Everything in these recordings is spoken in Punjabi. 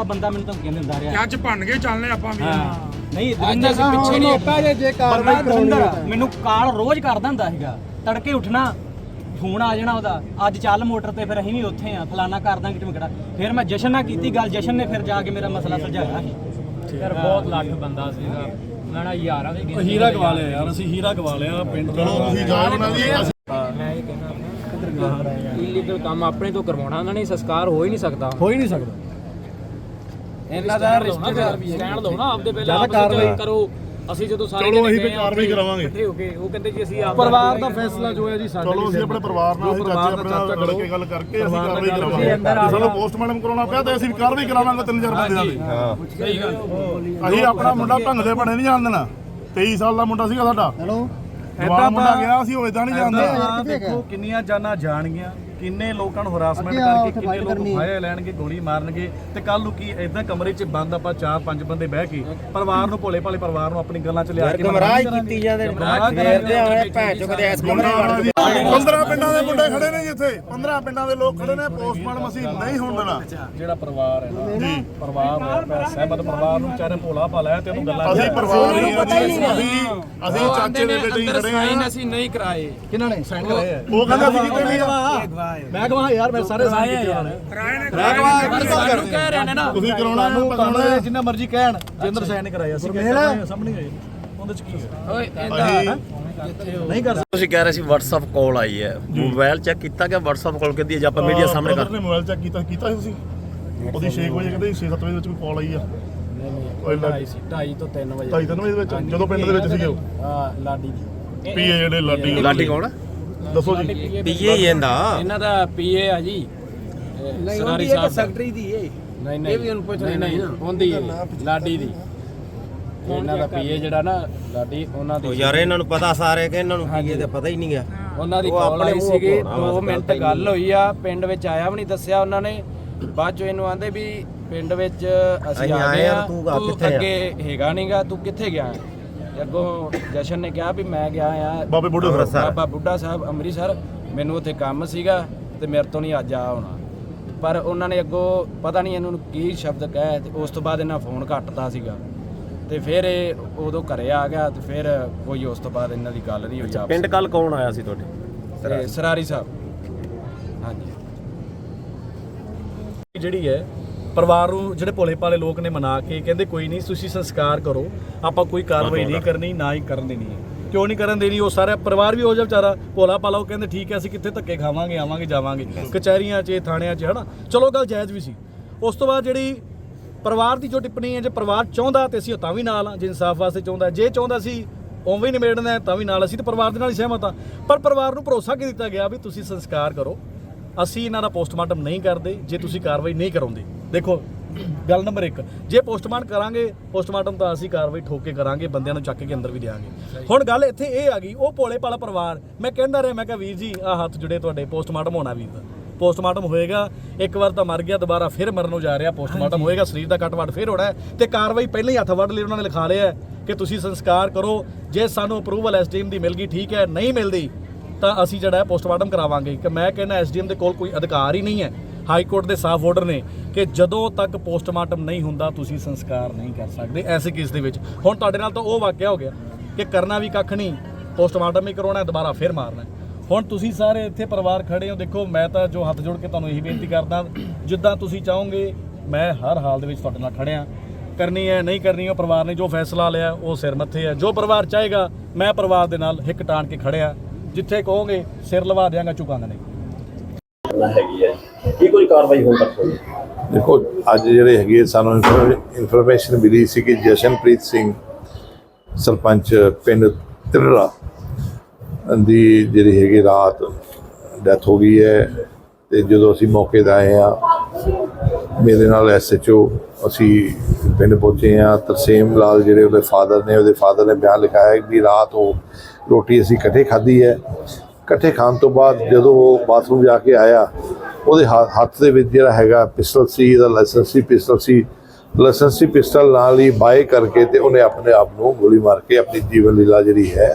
ਦਾ ਬੰਦਾ ਮੈਨੂੰ ਧਮਕੀਆਂ ਦਿੰਦਾ ਰਿਹਾ। ਅੱਜ ਭੰਨ ਕੇ ਚੱਲਨੇ ਆਪਾਂ ਵੀ। ਹਾਂ। ਨਹੀਂ ਦਵਿੰਦਰ ਸਿੰਘ ਪਿੱਛੇ ਨਹੀਂ ਜੇ ਜੇ ਕਾਰਵਾਈ ਦਵਿੰਦਰ ਮੈਨੂੰ ਕਾਲ ਰੋਜ਼ ਕਰਦਾ ਹੁੰਦਾ ਸੀਗਾ। ਤੜਕੇ ਉੱਠਣਾ ਫੋਨ ਆ ਜਾਣਾ ਉਹਦਾ। ਅੱਜ ਚੱਲ ਮੋਟਰ ਤੇ ਫਿਰ ਅਸੀਂ ਵੀ ਉੱਥੇ ਆ। ਫਲਾਨਾ ਕਰ ਦਾਂਗੇ ਟਮਕੜਾ ਫਿਰ ਮੈਂ ਜਸ਼ਨ ਨਾਲ ਕੀਤੀ ਗੱਲ। ਜਸ਼ਨ ਨੇ ਫਿਰ ਜਾ ਕੇ ਮੇਰਾ ਮਸਲਾ ਸੁਲਝਾਇਆ। ਸੀ ਯਾਰ ਬਹੁਤ ਲੱਖ ਬੰਦਾ ਸੀਗਾ। ਮੈਂ ਨਾ ਯਾਰਾਂ ਦੇ ਉਹ ਹੀਰਾ ਗਵਾ ਲਿਆ ਯਾਰ ਅਸੀਂ ਹੀਰਾ ਗਵਾ ਲਿਆ ਪਿੰਡ ਦਾ ਤੁਸੀਂ ਜਾਓ ਉਹਨਾਂ ਦੀ। ਮੈਂ ਇਹ ਕਹਿਣਾ ਇਲੀਗਲ ਕੰਮ ਆਪਣੇ ਤੋਂ ਕਰਵਾਉਣਾ ਉਹਨਾਂ ਨੇ ਸੰਸਕਾਰ ਹੋ ਹੀ ਨਹੀਂ ਸਕਦਾ। ਹੋ ਹੀ ਨਹੀਂ ਸਕਦਾ। ਇਹਨਾਂ ਦਾ ਰਿਸ਼ਤੇਦਾਰ ਵੀ ਸਟੈਂਡ ਲਓ ਨਾ ਆਪਦੇ ਪਹਿਲਾਂ ਕਾਰਵਾਈ ਕਰੋ। ਅਸੀਂ ਜਦੋਂ ਸਾਰੇ ਚਲੋ ਅਸੀਂ ਆ ਕਾਰਵਾਈ ਕਰਾਵਾਂਗੇ। ਇਕੱਠੇ ਹੋ ਕੇ ਉਹ ਕਹਿੰਦੇ ਜੀ ਅਸੀਂ ਆਪ ਪਰਿਵਾਰ ਦਾ ਫੈਸਲਾ ਜੋ ਹੈ ਜੀ ਸਾਡੇ ਚਲੋ ਅਸੀਂ ਆਪਣੇ ਪਰਿਵਾਰ ਨਾਲ ਅਸੀਂ ਚਾਚੇ ਆਪਣੇ ਨਾਲ ਰਲ ਕੇ ਗੱਲ ਕਰਕੇ ਅਸੀਂ ਕਾਰਵਾਈ ਕਰਾਵਾਂਗੇ। ਸਾਨੂੰ ਪੋਸਟਮਾਰਟਮ ਕਰਾਉਣਾ ਪਿਆ ਤੇ ਅਸੀਂ ਕਾਰਵਾਈ ਕਰਾਵਾਂਗੇ ਤਿੰਨ ਚਾਰ ਬੰਦਿਆਂ ਦੀ। ਸਹੀ ਗੱਲ। ਅਸੀਂ ਆਪਣਾ ਮੁੰਡਾ ਢੰਗ ਦੇ ਬਣੇ ਨਹੀਂ ਜਾਣ ਦੇਣਾ। 23 ਸਾਲ ਦਾ ਮੁੰਡਾ ਸੀਗਾ ਸਾਡਾ। ਹੈਲੋ। ਜਵਾਨ ਮੁੰਡਾ ਗਿਆ ਅਸੀਂ ਉਹ ਇਦਾਂ ਨਹੀਂ ਜਾਣਦੇ। ਆ ਦੇਖੋ ਕਿੰਨੀਆਂ ਜਾਨਾਂ ਜਾਣਗੀਆਂ। ਕਿੰਨੇ ਲੋਕਾਂ ਨੂੰ ਹਰਾਸਮੈਂਟ ਕਰਕੇ ਕਿੰਨੇ ਲੋਕ ਫਾਇਰ ਲੈਣਗੇ ਗੋਲੀ ਮਾਰਨਗੇ ਤੇ ਕੱਲ ਨੂੰ ਕੀ ਇਦਾਂ ਕਮਰੇ 'ਚ ਬੰਦ ਆਪਾਂ ਚਾਰ ਪੰਜ ਬੰਦੇ ਬਹਿ ਕੇ ਪਰਿਵਾਰ ਨੂੰ ਭੋਲੇ ਭਾਲੇ ਪਰਿਵਾਰ ਨੂੰ ਆਪਣੀ ਗੱਲਾਂ 'ਚ ਲਿਆ ਕੇ ਗਮਰਾਹ ਕੀਤੀ ਜਾਂਦੇ ਫੇਰਦੇ ਹੋਏ ਭੈਣ ਚੋ ਕਦੇ ਐਸ 15 ਪਿੰਡਾਂ ਦੇ ਮੁੰਡੇ ਖੜੇ ਨੇ ਜੀ ਇੱਥੇ। 15 ਪਿੰਡਾਂ ਦੇ ਲੋਕ ਖੜੇ ਨੇ ਪੋਸਟਮਾਰਟਮ ਅਸੀਂ ਨਹੀਂ ਹੋਣ ਦੇਣਾ। ਜਿਹੜਾ ਪਰਿਵਾਰ ਹੈ ਨਾ ਪਰਿਵਾਰ ਸਹਿਮਤ ਪਰਿਵਾਰ ਨੂੰ ਵਿਚਾਰੇ ਭੋਲਾ ਭਾਲਾ ਹੈ ਤੇ ਉਹਨੂੰ ਗੱਲਾਂ ਅਸੀਂ ਪਰਿਵਾਰ ਹੀ ਹਾਂ ਜੀ, ਅਸੀਂ ਅਸੀਂ ਚਾਚੇ ਦੇ ਬੇਟੇ ਹੀ ਖੜੇ ਆ। ਅਸੀਂ ਨਹੀਂ ਕਰਾਏ। ਕਿਹਨਾਂ ਨੇ? ਸਾਈਨ ਕਰਾਏ ਉਹ ਕਹਿੰਦੇ ਅਸੀਂ ਕਿਤੇ ਨਹੀਂ ਆ। ਮੈਂ ਗਵਾਹ ਯਾਰ ਮੈਂ ਸਾਰੇ ਸਾਈਨ ਕੀਤੇ ਯਾਰ। ਮੈਂ ਕਿਹੜੀ ਗੱਲ ਕਰਦੇ ਕਹਿ ਰਹੇ ਨੇ ਨਾ। ਤੁਸੀਂ ਕਰਾਉਣਾ ਹੈ ਤੁਹਾਨੂੰ ਕਰਾਉਣਾ। ਜਿੰਨਾ ਮਰਜ਼ੀ ਕਹਿਣ ਜਿੰਦਰ ਸਾਈਨ ਨਹੀਂ ਕਰਾਇਆ ਅਸੀਂ ਕਹਿੰਦੇ ਸਾਹਮਣੇ ਗਏ ਉਹਦੇ 'ਚ ਕੀ ਹੈ ਓਏ ਅਸੀਂ ਨਹੀਂ ਕਰ ਤੁਸੀਂ ਕਹਿ ਰਹੇ ਸੀ WhatsApp ਕਾਲ ਆਈ ਹੈ। ਮੋਬਾਈਲ ਚੈੱਕ ਕੀਤਾ ਗਿਆ WhatsApp ਕਾਲ ਕਹਿੰਦੀ ਹੈ ਜੇ ਆਪਾਂ ਮੀਡੀਆ ਸਾਹਮਣੇ ਕਰ ਨੇ ਮੋਬਾਈਲ ਚੈੱਕ ਕੀਤਾ ਕੀਤਾ ਤੁਸੀਂ? ਉਹਦੀ 6 ਵਜੇ ਕਹਿੰਦੇ 6-7 ਵਜੇ ਵਿੱਚ ਕੋਈ ਕਾਲ ਆਈ ਆ। ਢਾਈ ਸੀ 2:30 ਤੋਂ 3 ਵਜੇ। ਢਾਈ ਤਿੰਨ ਵਜੇ ਦੇ ਵਿੱਚ ਜਦੋਂ ਪਿੰਡ ਦੇ ਵਿੱਚ ਸੀਗੇ ਉਹ। ਆ ਲਾਡੀ ਦੀ ਪੀਏ ਜਿਹੜੇ ਲਾਡੀ ਲਾਡੀ ਕੌਣ ਹੈ ਦੱਸੋ ਜੀ। ਪੀਏ ਹੀ ਇਹਦਾ। ਇਹਨਾਂ ਦਾ ਪੀਏ ਆ ਜੀ। ਸਰਾਰੀ ਸਾਹਿਬ ਸੈਕਟਰੀ ਦੀ ਏ। ਨਹੀਂ ਨਹੀਂ। ਇਹ ਵੀ ਉਹਨੂੰ ਪੁੱਛ ਨਹੀਂ ਨਹੀਂ ਹੁੰਦੀ ਏ ਲਾਡੀ ਦੀ। ਇਹਨਾਂ ਦਾ ਪੀਏ ਜਿਹੜਾ ਨਾ ਲਾਡੀ ਉਹਨਾਂ ਦੀ ਯਾਰ ਇਹਨਾਂ ਨੂੰ ਪਤਾ ਸਾਰੇ ਕਿ ਇਹਨਾਂ ਨੂੰ ਪੀਏ ਦਾ ਪਤਾ ਹੀ ਨਹੀਂ ਗਿਆ। ਉਹਨਾਂ ਦੀ ਕਾਲ ਆਈ ਸੀਗੀ ਬੋਲਣਾ 2 ਬਸ, ਮਿੰਟ ਗੱਲ ਹੋਈ ਆ ਪਿੰਡ ਵਿੱਚ ਆਇਆ ਵੀ ਨਹੀਂ ਦੱਸਿਆ ਉਹਨਾਂ ਨੇ। ਬਾਅਦ ਚ ਇਹਨੂੰ ਆਂਦੇ ਵੀ ਪਿੰਡ ਵਿੱਚ ਅਸੀਂ ਆਏ ਗਏ ਆ, ਤੂੰ ਤੂੰ ਕਿੱਥੇ ਆ? ਅੱਗੇ ਹੈਗਾ ਨਹੀਂਗਾ ਤੂੰ ਕਿੱਥੇ ਗਿਆ? ਅੱਗੋਂ ਜਸ਼ਨ ਨੇ ਕਿਹਾ ਵੀ ਮੈਂ ਗਿਆ ਆ। ਬਾਬੇ ਬੁੱਢੇ ਸਾਹਿਬ। ਬਾਬਾ ਬੁੱਢਾ ਸਾਹਿਬ ਅੰਮ੍ਰਿਤਸਰ ਮੈਨੂੰ ਉੱਥੇ ਕੰਮ ਸੀਗਾ ਤੇ ਮੇਰੇ ਤੋਂ ਨਹੀਂ ਅੱਜ ਆ ਹੋਣਾ ਪਰ ਉਹਨਾਂ ਨੇ ਅੱਗੋਂ ਪਤਾ ਨਹੀਂ ਇਹਨੂੰ ਕੀ ਸ਼ਬਦ ਕਹੇ ਤੇ ਉਸ ਤੋਂ ਬਾਅਦ ਇਹਨਾਂ ਫੋਨ ਕੱਟਤਾ ਸੀਗਾ। ਤੇ ਫਿਰ ਇਹ ਉਦੋਂ ਘਰੇ ਆ ਗਿਆ ਤੇ ਫਿਰ ਕੋਈ ਉਸ ਤੋਂ ਬਾਅਦ ਇਹਨਾਂ ਦੀ ਗੱਲ ਨਹੀਂ ਹੋਈ ਪਿੰਡ ਕੱਲ ਕੌਣ ਆਇਆ ਸੀ ਤੁਹਾਡੇ? ਤੇ ਸਰਾਰੀ ਸਾਹਿਬ। ਹਾਂਜੀ। ਜਿਹੜੀ ਹੈ ਪਰਿਵਾਰ ਨੂੰ ਜਿਹੜੇ ਭੋਲੇ ਭਾਲੇ ਲੋਕ ਨੇ ਮਨਾ ਕੇ ਕਹਿੰਦੇ ਕੋਈ ਨਹੀਂ ਤੁਸੀਂ ਸੰਸਕਾਰ ਕਰੋ। ਆਪਾਂ ਕੋਈ ਕਾਰਵਾਈ ਨਹੀਂ ਕਰਨੀ ਨਾ ਹੀ ਕਰਨ ਦੇਣੀ ਹੈ। ਕਿਉਂ ਨਹੀਂ ਕਰਨ ਦੇਣੀ? ਉਹ ਸਾਰਾ ਪਰਿਵਾਰ ਵੀ ਹੋ ਜਾ ਵਿਚਾਰਾ। ਭੋਲਾ ਭਾਲਾ ਉਹ ਕਹਿੰਦੇ ਠੀਕ ਹੈ ਅਸੀਂ ਕਿੱਥੇ ਧੱਕੇ ਖਾਵਾਂਗੇ ਆਵਾਂਗੇ ਜਾਵਾਂਗੇ। ਕਚਹਿਰੀਆਂ 'ਚ ਥਾਣਿਆਂ 'ਚ ਹਨਾ? ਚਲੋ ਗੱਲ ਜਾਇਜ਼ ਵੀ ਸੀ। ਉਸ ਤੋਂ ਬਾਅਦ ਜਿਹੜੀ ਪਰਿਵਾਰ ਦੀ ਜੋ ਟਿੱਪਣੀ ਹੈ ਜੇ ਪਰਿਵਾਰ ਚਾਹੁੰਦਾ ਤੇ ਅਸੀਂ ਤਾਂ ਵੀ ਨਾਲ ਆ ਜੇ ਇਨਸਾਫ ਵਾਸਤੇ ਚਾਹੁੰਦਾ ਜੇ ਚਾਹੁੰਦਾ ਸੀ ਉਵੇਂ ਹੀ ਨਿਬੇੜਨਾ ਤਾਂ ਵੀ ਨਾਲ। ਅਸੀਂ ਤੇ ਪਰਿਵਾਰ ਦੇ ਨਾਲ ਹੀ ਸਹਿਮਤ ਆ ਪਰ ਪਰਿਵਾਰ ਨੂੰ ਭਰੋਸਾ ਕੀ ਦਿੱਤਾ ਗਿਆ ਵੀ ਤੁਸੀਂ ਸੰਸਕਾਰ ਕਰੋ? ਅਸੀਂ ਇਹਨਾਂ ਦਾ ਪੋਸਟਮਾਰਟਮ ਨਹੀਂ ਕਰਦੇ ਜੇ ਤੁਸੀਂ ਕਾਰਵਾਈ ਨਹੀਂ ਕਰਾਉਂਦੇ। ਦੇਖੋ ਗੱਲ ਨੰਬਰ 1 ਜੇ ਪੋਸਟਮਾਰਟਮ ਕਰਾਂਗੇ ਪੋਸਟਮਾਰਟਮ ਤਾਂ ਅਸੀਂ ਕਾਰਵਾਈ ਠੋਕ ਕੇ ਕਰਾਂਗੇ ਬੰਦਿਆਂ ਨੂੰ ਚੱਕ ਕੇ ਅੰਦਰ ਵੀ ਦਿਆਂਗੇ। ਹੁਣ ਗੱਲ ਇੱਥੇ ਇਹ ਆ ਗਈ ਉਹ ਭੋਲੇ ਭਾਲਾ ਪਰਿਵਾਰ ਮੈਂ ਕਹਿੰਦਾ ਰਿਹਾ ਮੈਂ ਕਿਹਾ ਵੀਰ ਜੀ ਆ ਹੱਥ ਜੁੜੇ ਤੁਹਾਡੇ ਪੋਸਟਮਾਰਟਮ ਹੋਣਾ ਵੀਰ ਦਾ। ਪੋਸਟਮਾਰਟਮ ਹੋਏਗਾ ਇੱਕ ਵਾਰ ਤਾਂ ਮਰ ਗਿਆ ਦੁਬਾਰਾ ਫਿਰ ਮਰਨ ਨੂੰ ਜਾ ਰਿਹਾ ਪੋਸਟਮਾਰਟਮ ਹੋਏਗਾ ਸਰੀਰ ਦਾ ਕੱਟ ਵੱਢ ਫਿਰ ਹੋਣਾ ਤੇ ਕਾਰਵਾਈ ਪਹਿਲਾਂ ਹੀ ਹੱਥ ਵੱਢ ਲਈ ਉਹਨਾਂ ਨੇ ਲਿਖਾ ਲਿਆ ਕਿ ਤੁਸੀਂ ਸੰਸਕਾਰ ਕਰੋ ਜੇ ਸਾਨੂੰ ਅਪਰੂਵਲ ਐਸਡੀਐਮ ਦੀ ਮਿਲ ਗਈ ਠੀਕ ਹੈ ਨਹੀਂ ਮਿਲਦੀ ਤਾਂ ਅਸੀਂ ਜਿਹੜਾ ਹੈ ਪੋਸਟਮਾਰਟਮ ਕਰਾਵਾਂਗੇ ਕਿ ਮੈਂ ਕਹਿੰਦਾ ਐਸਡੀਐਮ ਦੇ ਕੋਲ ਕੋਈ ਅਧਿਕਾਰ ਹੀ ਨਹੀਂ ਹੈ, ਹਾਈ ਕੋਰਟ ਦੇ ਸਾਫ਼ ਆਰਡਰ ਨੇ ਕਿ ਜਦੋਂ ਤੱਕ ਪੋਸਟਮਾਰਟਮ ਨਹੀਂ ਹੁੰਦਾ, ਤੁਸੀਂ ਸੰਸਕਾਰ ਨਹੀਂ ਕਰ ਸਕਦੇ ਐਸੇ ਕੇਸ ਦੇ ਵਿੱਚ। ਹੁਣ ਤੁਹਾਡੇ ਨਾਲ ਤਾਂ ਉਹ ਵਾਕਿਆ ਹੋ ਗਿਆ ਕਿ ਕਰਨਾ ਵੀ ਕੱਖ ਨਹੀਂ, ਪੋਸਟਮਾਰਟਮ ਹੀ ਕਰਾਉਣਾ ਦੁਬਾਰਾ ਫਿਰ ਮਾਰਨਾ ਹੁਣ ਤੁਸੀਂ ਸਾਰੇ ਇੱਥੇ ਪਰਿਵਾਰ ਖੜੇ ਹੋ, ਦੇਖੋ, ਮੈਂ ਤਾਂ ਜੋ ਹੱਥ ਜੋੜ ਕੇ ਤੁਹਾਨੂੰ ਇਹੀ ਬੇਨਤੀ ਕਰਦਾ, ਜਿੱਦਾਂ ਤੁਸੀਂ ਚਾਹੋਗੇ, ਮੈਂ ਹਰ ਹਾਲ ਦੇ ਵਿੱਚ ਤੁਹਾਡੇ ਨਾਲ ਖੜਿਆ। ਕਰਨੀ ਹੈ, ਨਹੀਂ ਕਰਨੀ, ਉਹ ਪਰਿਵਾਰ ਨੇ ਜੋ ਫੈਸਲਾ ਲਿਆ, ਉਹ ਸਿਰ ਮੱਥੇ ਹੈ। ਜੋ ਪਰਿਵਾਰ ਚਾਹੇਗਾ, ਮੈਂ ਪਰਿਵਾਰ ਦੇ ਨਾਲ ਹਿੱਕ ਟਾਣ ਕੇ ਖੜਿਆ। ਜਿੱਥੇ ਕਹੋਗੇ ਸਿਰ ਲਵਾ ਦਿਆਂਗਾ ਝੁਕਾਂਗਾ ਨਹੀਂ। ਹੈਗੀ ਹੈ। ਕੀ ਕੋਈ ਕਾਰਵਾਈ ਹੋ ਸਕਦੀ ਦੇਖੋ ਅੱਜ ਜਿਹੜੇ ਹੈਗੇ ਸਾਨੂੰ ਇਨਫੋਰਮੇਸ਼ਨ ਮਿਲੀ ਸੀ ਕਿ ਜਸ਼ਨਪ੍ਰੀਤ ਸਿੰਘ ਸਰਪੰਚ ਪਿੰਡ ਤਿਰੜਾ ਦੀ ਜਿਹੜੀ ਹੈਗੀ ਰਾਤ ਡੈਥ ਹੋ ਗਈ ਹੈ ਤੇ ਜਦੋਂ ਅਸੀਂ ਮੌਕੇ ਤੇ ਆਏ ਆ ਮੇਰੇ ਨਾਲ ਐਸਐਚਓ ਅਸੀਂ ਪਿੰਡ ਪਹੁੰਚੇ ਆ ਤਰਸੇਮ ਲਾਲ ਜਿਹੜੇ ਉਹਦੇ ਫਾਦਰ ਨੇ ਉਹਦੇ ਫਾਦਰ ਨੇ ਬਿਆਨ ਲਿਖਾਇਆ ਕਿ ਰਾਤ ਉਹ ਰੋਟੀ ਅਸੀਂ ਇਕੱਠੇ ਖਾਧੀ ਹੈ। ਇਕੱਠੇ ਖਾਣ ਤੋਂ ਬਾਅਦ ਜਦੋਂ ਉਹ ਬਾਥਰੂਮ ਜਾ ਕੇ ਆਇਆ ਉਹਦੇ ਹੱਥ ਦੇ ਵਿੱਚ ਜਿਹੜਾ ਹੈਗਾ ਪਿਸਟਲ ਸੀ ਇਹਦਾ ਲਾਇਸੈਂਸੀ ਪਿਸਟਲ ਸੀ। ਲਾਇਸੈਂਸੀ ਪਿਸਟਲ ਨਾਲ ਹੀ ਬਾਏ ਕਰਕੇ ਤੇ ਉਹਨੇ ਆਪਣੇ ਆਪ ਨੂੰ ਗੋਲੀ ਮਾਰ ਕੇ ਆਪਣੀ ਜੀਵਨ ਲੀਲਾ ਜਿਹੜੀ ਹੈ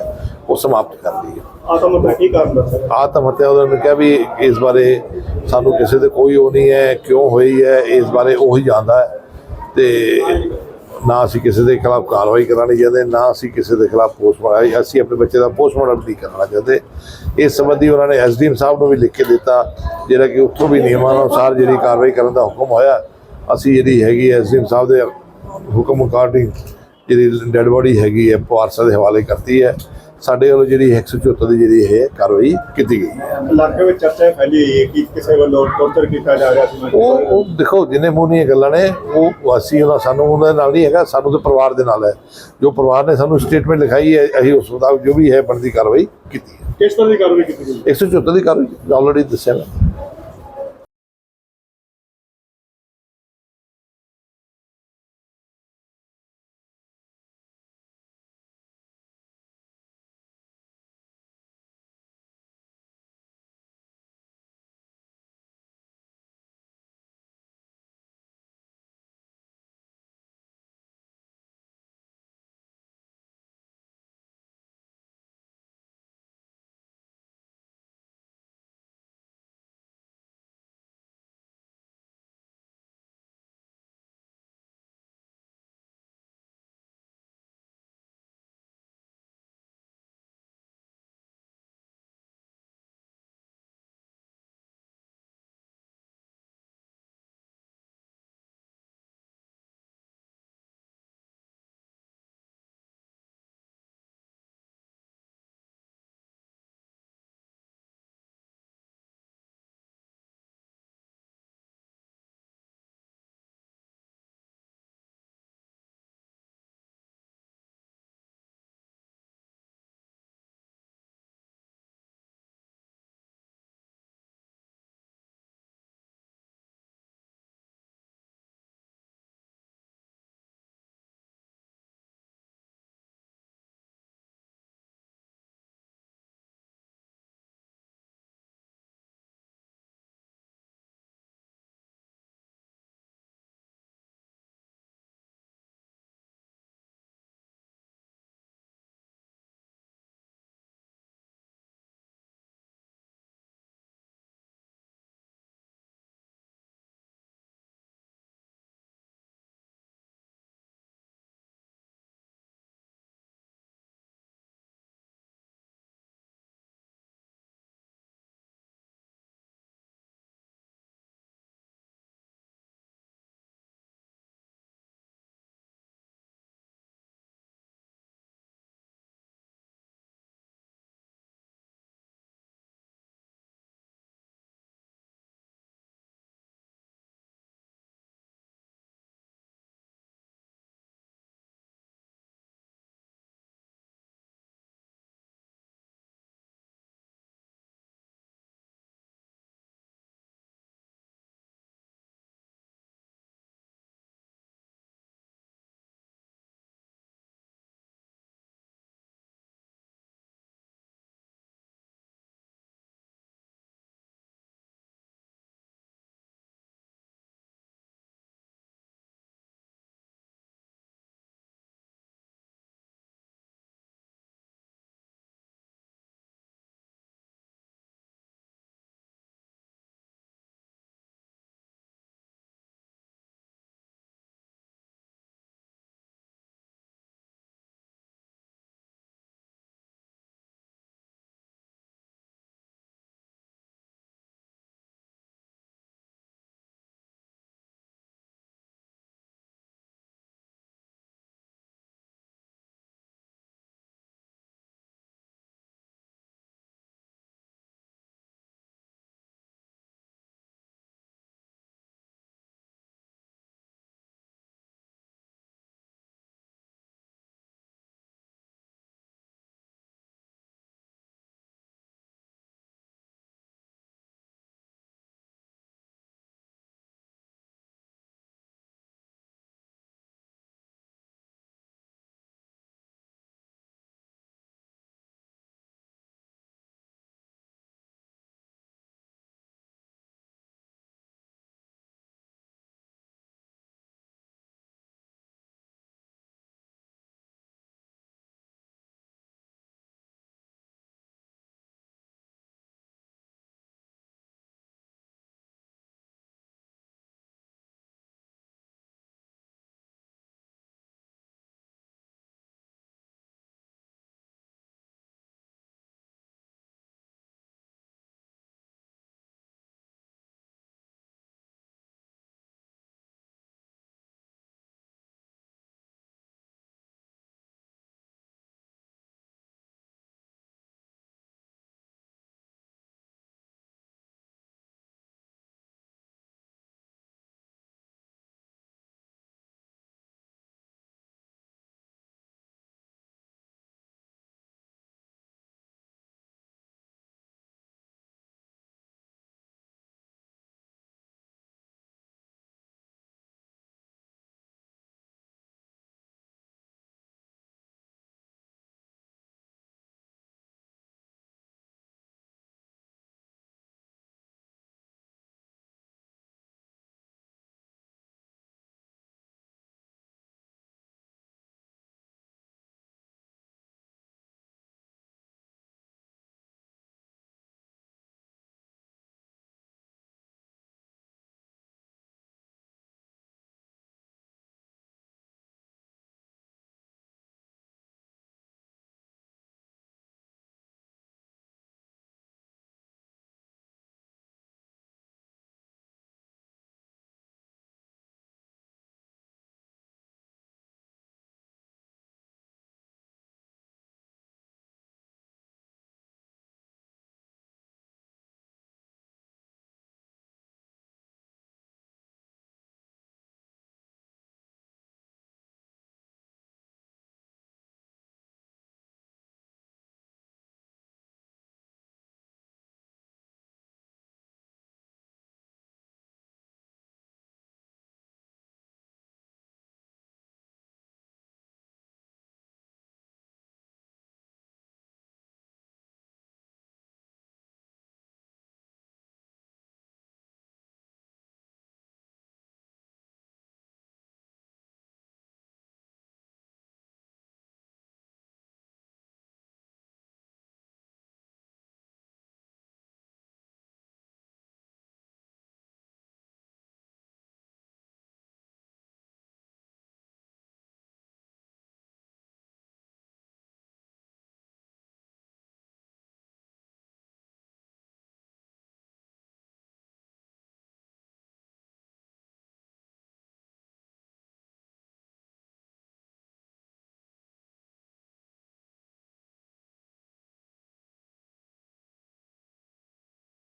ਉਹ ਸਮਾਪਤ ਕਰ ਲਈ ਆਤਮ ਹੱਤਿਆ ਕੀ ਕਾਰਨ ਦੱਸਿਆ? ਆਤਮ ਹੱਤਿਆ ਉਹਨਾਂ ਨੇ ਕਿਹਾ ਵੀ ਇਸ ਬਾਰੇ ਸਾਨੂੰ ਕਿਸੇ ਦੇ ਕੋਈ ਉਹ ਨਹੀਂ ਹੈ ਕਿਉਂ ਹੋਈ ਹੈ ਇਸ ਬਾਰੇ ਉਹ ਹੀ ਜਾਣਦਾ ਹੈ। ਤੇ ਨਾ ਅਸੀਂ ਕਿਸੇ ਦੇ ਖਿਲਾਫ ਕਾਰਵਾਈ ਕਰਾਉਣੀ ਚਾਹੁੰਦੇ, ਨਾ ਅਸੀਂ ਕਿਸੇ ਦੇ ਖਿਲਾਫ ਪੋਸਟਮਾਰਟਮ ਅਸੀਂ ਆਪਣੇ ਬੱਚੇ ਦਾ ਪੋਸਟਮਾਰਟਮ ਨਹੀਂ ਕਰਨਾ ਚਾਹੁੰਦੇ। ਇਸ ਸੰਬੰਧੀ ਉਹਨਾਂ ਨੇ ਐਸਡੀਐਮ ਸਾਹਿਬ ਨੂੰ ਵੀ ਲਿਖ ਕੇ ਦਿੱਤਾ, ਜਿਹੜਾ ਕਿ ਉੱਥੋਂ ਵੀ ਨਿਯਮਾਂ ਅਨੁਸਾਰ ਜਿਹੜੀ ਕਾਰਵਾਈ ਕਰਨ ਦਾ ਹੁਕਮ ਹੋਇਆ, ਅਸੀਂ ਜਿਹੜੀ ਹੈਗੀ ਐਸਡੀਐਮ ਸਾਹਿਬ ਦੇ ਹੁਕਮ ਅਕੋਰਡਿੰਗ ਜਿਹੜੀ ਡੈੱਡ ਬੋਡੀ ਹੈਗੀ ਹੈ ਪਾਰਸਾ ਦੇ ਹਵਾਲੇ ਕਰਤੀ ਹੈ। ਸਾਡੇ ਵੱਲੋਂ ਜਿਹੜੀ 174 ਦੀ ਜਿਹੜੀ ਹੈ ਕਾਰਵਾਈ ਕੀਤੀ ਗਈ ਹੈ। ਇਲਾਕੇ ਵਿੱਚ ਚਰਚਾ ਫੈਲੀ ਹੋਈ ਹੈ ਕਿ ਕਿਸੇ ਵੱਲੋਂ ਟੌਰਚਰ ਕੀਤਾ ਜਾ ਰਿਹਾ ਸੀ। ਉਹ ਉਹ ਦੇਖੋ ਜਿੰਨੇ ਮੂੰਹ ਦੀਆਂ ਗੱਲਾਂ ਨੇ ਉਹ ਅਸੀਂ ਉਹਨਾਂ ਸਾਨੂੰ ਉਹਨਾਂ ਨਾਲ ਨਹੀਂ ਹੈਗਾ ਸਾਨੂੰ ਤੇ ਪਰਿਵਾਰ ਦੇ ਨਾਲ ਹੈ। ਜੋ ਪਰਿਵਾਰ ਨੇ ਸਾਨੂੰ ਸਟੇਟਮੈਂਟ ਲਿਖਾਈ ਹੈ ਅਸੀਂ ਉਸ ਮੁਤਾਬਕ ਜੋ ਵੀ ਹੈ ਬਣਦੀ ਕਾਰਵਾਈ ਕੀਤੀ ਹੈ। ਕਿਸ ਤਰ੍ਹਾਂ ਦੀ ਕਾਰਵਾਈ ਕੀਤੀ ਗਈ? 174 ਦੀ ਕਾਰਵਾਈ ਆਲਰੇਡੀ ਦੱਸਿਆ ਮੈਂ।